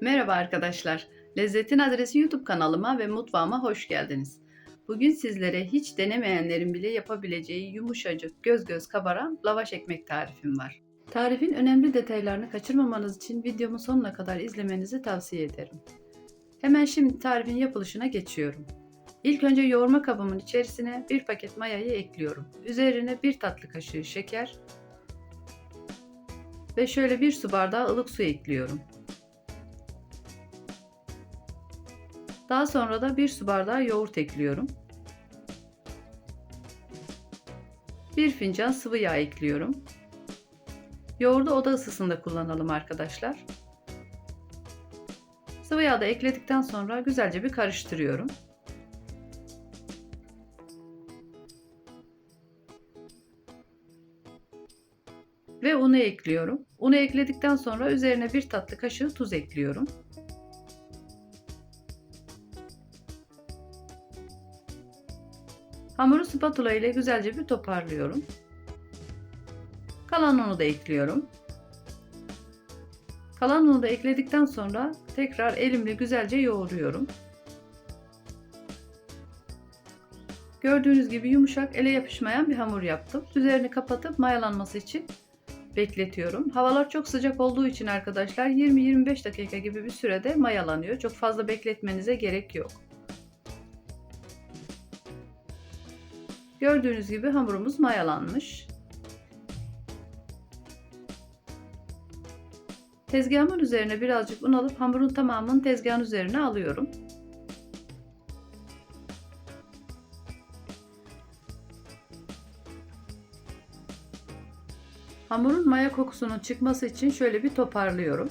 Merhaba arkadaşlar. Lezzetin Adresi YouTube kanalıma ve mutfağıma hoş geldiniz. Bugün sizlere hiç denemeyenlerin bile yapabileceği yumuşacık, göz göz kabaran lavaş ekmek tarifim var. Tarifin önemli detaylarını kaçırmamanız için videomu sonuna kadar izlemenizi tavsiye ederim. Hemen şimdi tarifin yapılışına geçiyorum. İlk önce yoğurma kabımın içerisine bir paket mayayı ekliyorum. Üzerine bir tatlı kaşığı şeker ve şöyle bir su bardağı ılık su ekliyorum. Daha sonra da bir su bardağı yoğurt ekliyorum. Bir fincan sıvı yağ ekliyorum. Yoğurdu oda ısısında kullanalım arkadaşlar. Sıvı yağ da ekledikten sonra güzelce bir karıştırıyorum. Ve unu ekliyorum. Unu ekledikten sonra üzerine bir tatlı kaşığı tuz ekliyorum. Hamuru spatula ile güzelce bir toparlıyorum. Kalan unu da ekliyorum. Kalan unu da ekledikten sonra tekrar elimle güzelce yoğuruyorum. Gördüğünüz gibi yumuşak, ele yapışmayan bir hamur yaptım. Üzerini kapatıp mayalanması için bekletiyorum. Havalar çok sıcak olduğu için arkadaşlar 20-25 dakika gibi bir sürede mayalanıyor. Çok fazla bekletmenize gerek yok. Gördüğünüz gibi hamurumuz mayalanmış. Tezgahımın üzerine birazcık un alıp hamurun tamamını tezgahın üzerine alıyorum. Hamurun maya kokusunun çıkması için şöyle bir toparlıyorum.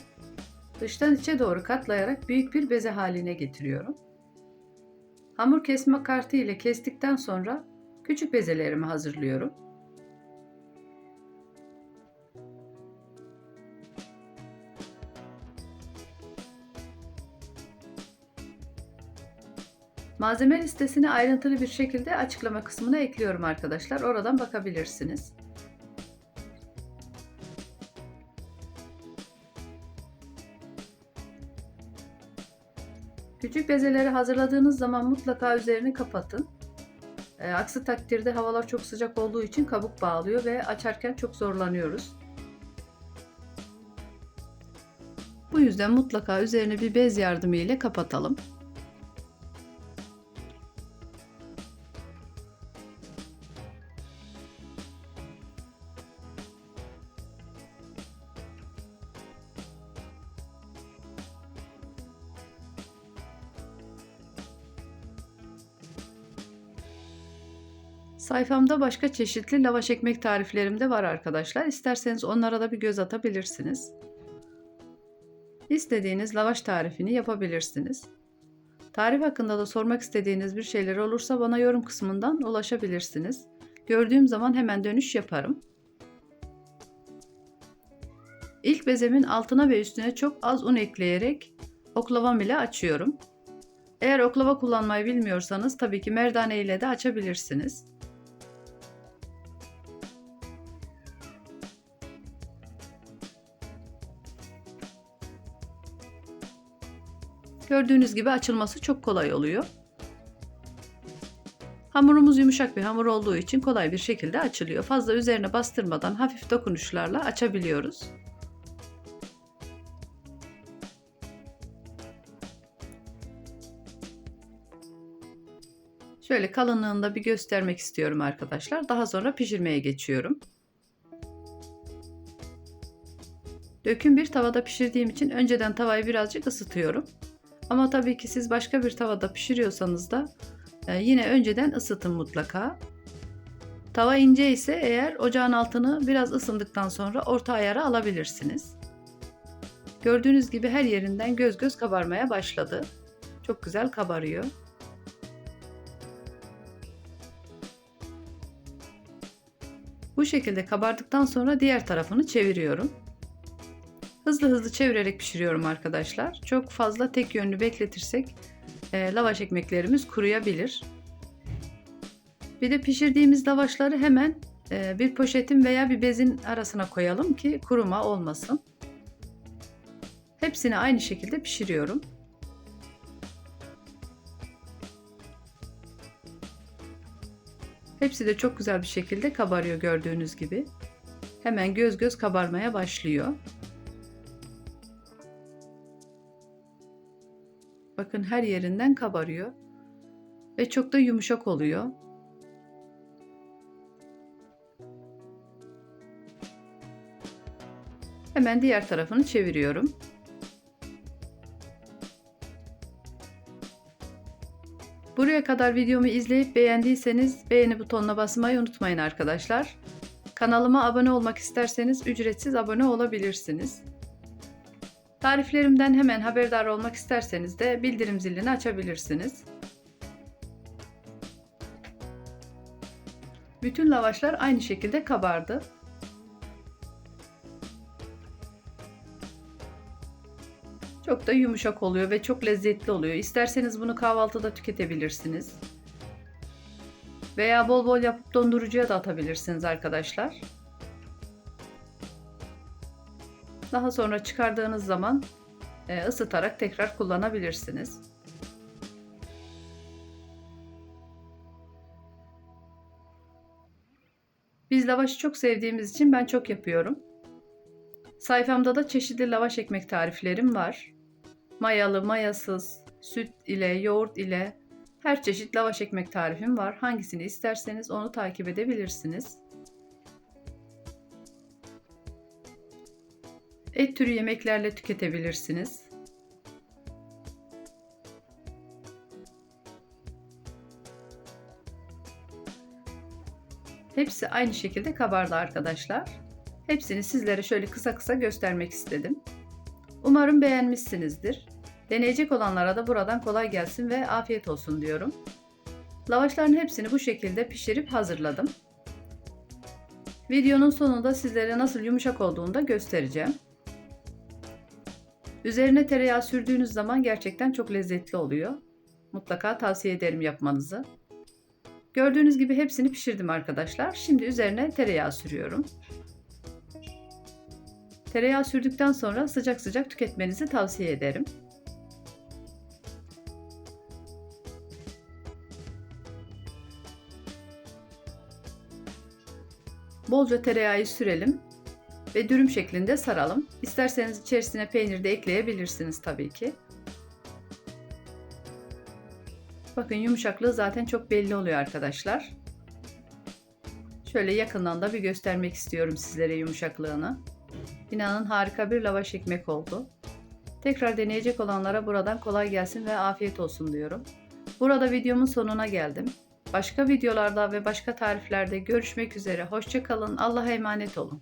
Dıştan içe doğru katlayarak büyük bir beze haline getiriyorum. Hamur kesme kartı ile kestikten sonra küçük bezelerimi hazırlıyorum. Malzeme listesini ayrıntılı bir şekilde açıklama kısmına ekliyorum arkadaşlar. Oradan bakabilirsiniz. Küçük bezeleri hazırladığınız zaman mutlaka üzerini kapatın. E, aksi takdirde havalar çok sıcak olduğu için kabuk bağlıyor ve açarken çok zorlanıyoruz. Bu yüzden mutlaka üzerine bir bez yardımı ile kapatalım. Sayfamda başka çeşitli lavaş ekmek tariflerim de var arkadaşlar. İsterseniz onlara da bir göz atabilirsiniz. İstediğiniz lavaş tarifini yapabilirsiniz. Tarif hakkında da sormak istediğiniz bir şeyler olursa bana yorum kısmından ulaşabilirsiniz. Gördüğüm zaman hemen dönüş yaparım. İlk bezemin altına ve üstüne çok az un ekleyerek oklavam ile açıyorum. Eğer oklava kullanmayı bilmiyorsanız tabii ki merdane ile de açabilirsiniz. Gördüğünüz gibi açılması çok kolay oluyor. Hamurumuz yumuşak bir hamur olduğu için kolay bir şekilde açılıyor. Fazla üzerine bastırmadan hafif dokunuşlarla açabiliyoruz. Şöyle kalınlığında bir göstermek istiyorum arkadaşlar. Daha sonra pişirmeye geçiyorum. Döküm bir tavada pişirdiğim için önceden tavayı birazcık ısıtıyorum. Ama tabii ki siz başka bir tavada pişiriyorsanız da e, yine önceden ısıtın mutlaka. Tava ince ise eğer ocağın altını biraz ısındıktan sonra orta ayara alabilirsiniz. Gördüğünüz gibi her yerinden göz göz kabarmaya başladı. Çok güzel kabarıyor. Bu şekilde kabardıktan sonra diğer tarafını çeviriyorum. Hızlı hızlı çevirerek pişiriyorum arkadaşlar. Çok fazla tek yönlü bekletirsek e, lavaş ekmeklerimiz kuruyabilir. Bir de pişirdiğimiz lavaşları hemen e, bir poşetin veya bir bezin arasına koyalım ki kuruma olmasın. Hepsini aynı şekilde pişiriyorum. Hepsi de çok güzel bir şekilde kabarıyor gördüğünüz gibi. Hemen göz göz kabarmaya başlıyor. Bakın her yerinden kabarıyor. Ve çok da yumuşak oluyor. Hemen diğer tarafını çeviriyorum. Buraya kadar videomu izleyip beğendiyseniz beğeni butonuna basmayı unutmayın arkadaşlar. Kanalıma abone olmak isterseniz ücretsiz abone olabilirsiniz. Tariflerimden hemen haberdar olmak isterseniz de bildirim zilini açabilirsiniz. Bütün lavaşlar aynı şekilde kabardı. Çok da yumuşak oluyor ve çok lezzetli oluyor. İsterseniz bunu kahvaltıda tüketebilirsiniz. Veya bol bol yapıp dondurucuya da atabilirsiniz arkadaşlar. Daha sonra çıkardığınız zaman e, ısıtarak tekrar kullanabilirsiniz. Biz lavaşı çok sevdiğimiz için ben çok yapıyorum. Sayfamda da çeşitli lavaş ekmek tariflerim var. Mayalı, mayasız, süt ile, yoğurt ile her çeşit lavaş ekmek tarifim var. Hangisini isterseniz onu takip edebilirsiniz. Et türü yemeklerle tüketebilirsiniz. Hepsi aynı şekilde kabardı arkadaşlar. Hepsini sizlere şöyle kısa kısa göstermek istedim. Umarım beğenmişsinizdir. Deneyecek olanlara da buradan kolay gelsin ve afiyet olsun diyorum. Lavaşların hepsini bu şekilde pişirip hazırladım. Videonun sonunda sizlere nasıl yumuşak olduğunu da göstereceğim. Üzerine tereyağı sürdüğünüz zaman gerçekten çok lezzetli oluyor. Mutlaka tavsiye ederim yapmanızı. Gördüğünüz gibi hepsini pişirdim arkadaşlar. Şimdi üzerine tereyağı sürüyorum. Tereyağı sürdükten sonra sıcak sıcak tüketmenizi tavsiye ederim. Bolca tereyağı sürelim ve dürüm şeklinde saralım. İsterseniz içerisine peynir de ekleyebilirsiniz tabii ki. Bakın yumuşaklığı zaten çok belli oluyor arkadaşlar. Şöyle yakından da bir göstermek istiyorum sizlere yumuşaklığını. İnanın harika bir lavaş ekmek oldu. Tekrar deneyecek olanlara buradan kolay gelsin ve afiyet olsun diyorum. Burada videomun sonuna geldim. Başka videolarda ve başka tariflerde görüşmek üzere. Hoşçakalın. Allah'a emanet olun.